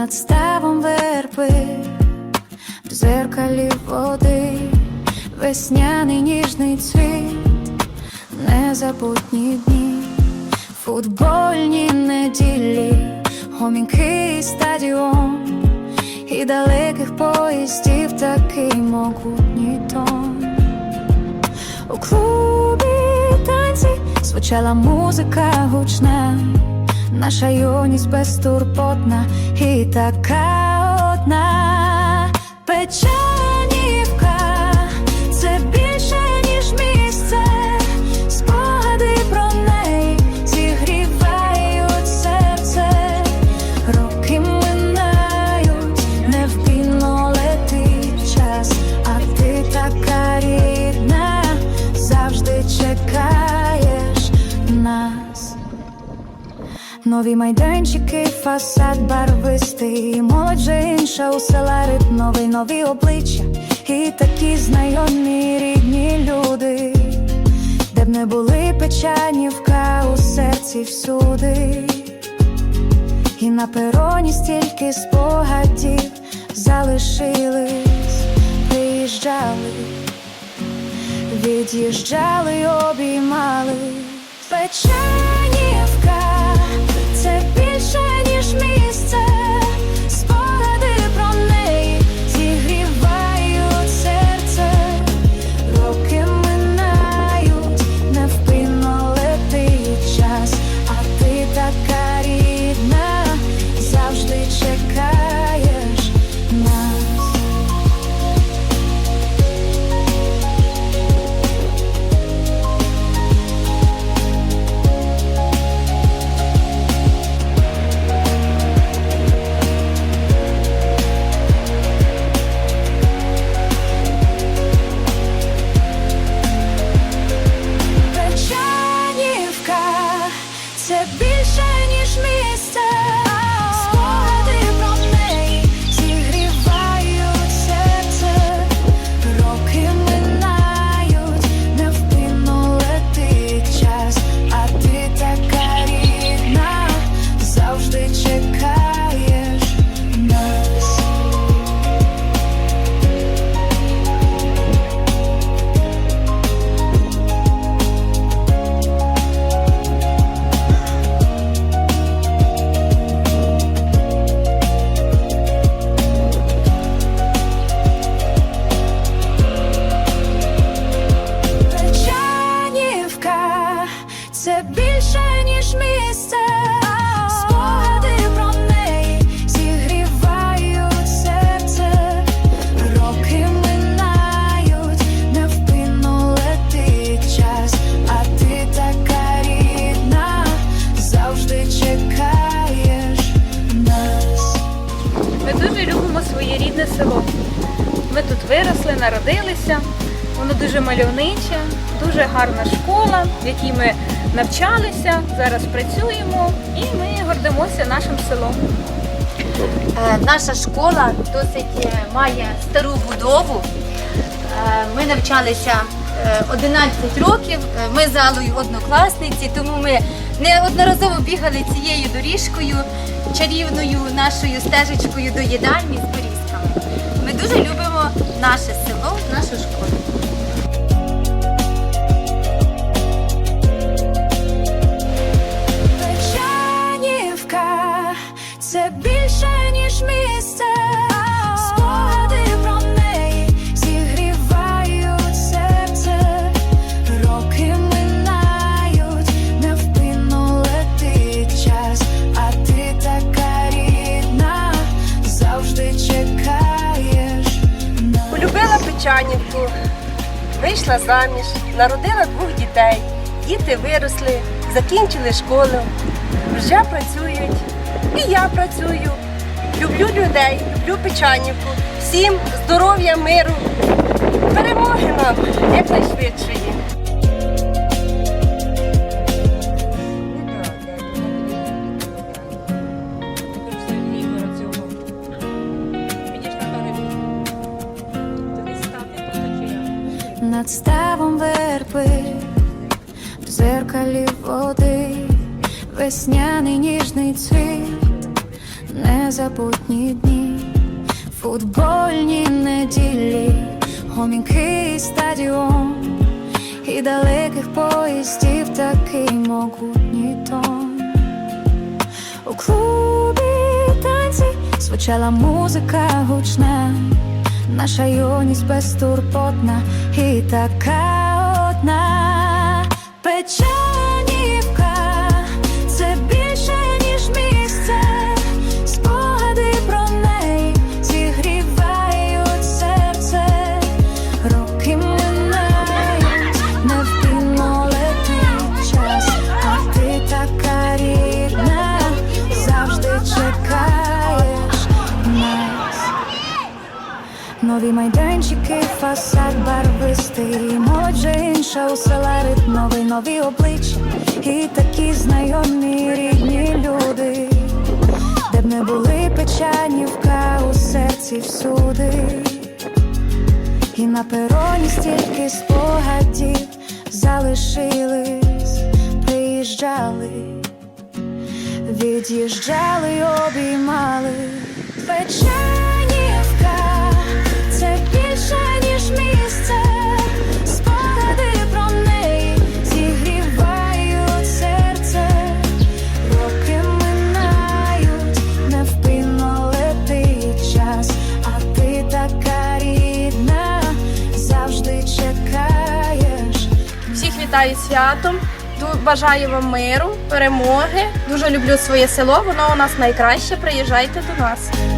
над ставом верби, в дзеркалі води, весняний ніжний цвіт, незабутні дні, футбольні неділі, гомінкий стадіон. І далеких поїздів такий могутній тон. У клубі танці звучала музика гучна, наша юність безтурботна і така одна. Печанівка, Нові майданчики, фасад барвистий, молодь вже інша у села новий, нові обличчя. І такі знайомі рідні люди, де б не були печанівка у серці всюди, і на пероні стільки спогадів залишились, приїжджали, від'їжджали, обіймали. Печанівка, село. Ми тут виросли, народилися. Воно дуже мальовниче, дуже гарна школа, в якій ми навчалися, зараз працюємо і ми гордимося нашим селом. Е, Наша школа досить е, має стару будову. Е, Ми навчалися е, 11 років. Ми з Алою однокласниці, тому ми неодноразово бігали цією доріжкою, чарівною нашою стежечкою до їдальні з порізками. Ми дуже любимо наше село, нашу школу. Печанівка, це вийшла заміж, народила двох дітей. Діти виросли, закінчили школу, вже працюють. І я працюю. Люблю людей, люблю Печанівку. Всім здоров'я, миру, перемоги нам якнайшвидшої. Футбольні неділі, гомінкий стадіон. І далеких поїздів такий могутній тон. У клубі танці звучала музика гучна, наша юність безтурботна і така одна обличчя і такі знайомі рідні люди, де б не були печанівка у серці всюди, і на пероні стільки спогадів залишились, приїжджали, від'їжджали, обіймали. Печанівка, святом. Бажаю вам миру, перемоги. Дуже люблю своє село. Воно у нас найкраще. Приїжджайте до нас.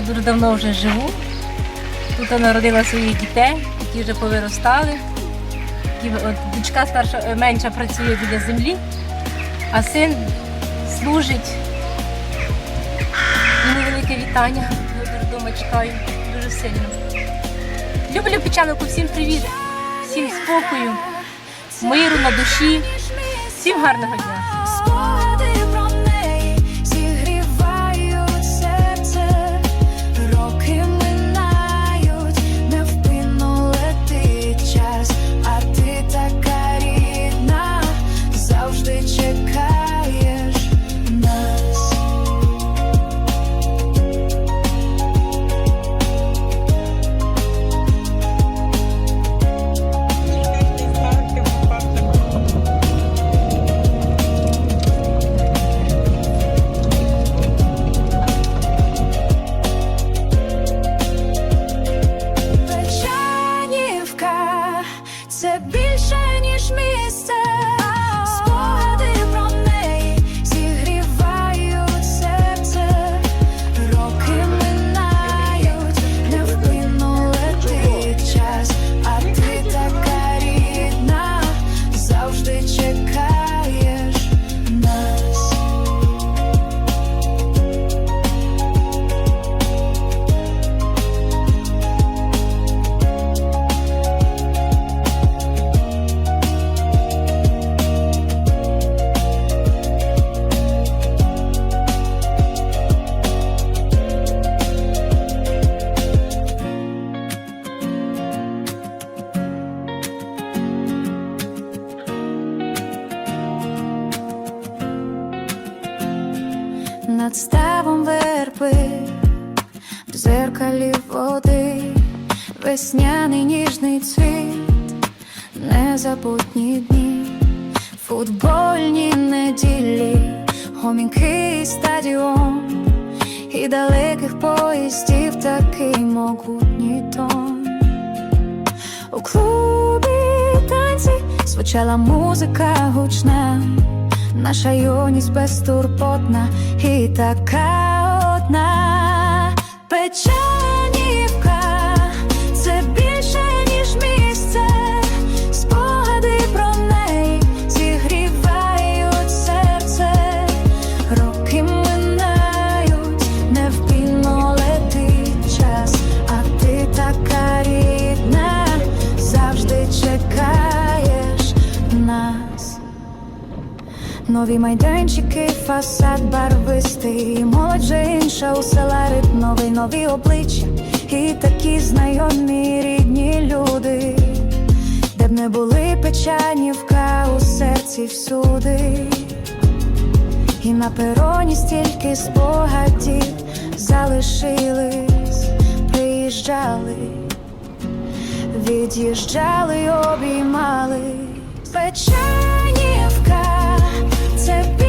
Я дуже давно вже живу. Тут я народила своїх дітей, які вже повиростали. Дочка старша е, менша працює біля землі, а син служить. Йому велике вітання. Я вдома чекаю дуже сильно. Люблю Печановку, всім привіт, всім спокою, миру на душі, всім гарного дня. В дзеркалі води, весняний ніжний цвіт, незабутні дні, футбольні неділі, гомінкий стадіон. І далеких поїздів такий могутній тон. У клубі танці звучала музика гучна, наша юність безтурботна і така одна Печанівка, Нові майданчики, фасад барвистий, молодь вже інша у села ритм новий, нові обличчя, і такі знайомі рідні люди, де б не були печанівка у серці всюди, і на пероні стільки спогадів залишились, приїжджали, від'їжджали, обіймали. Печані. step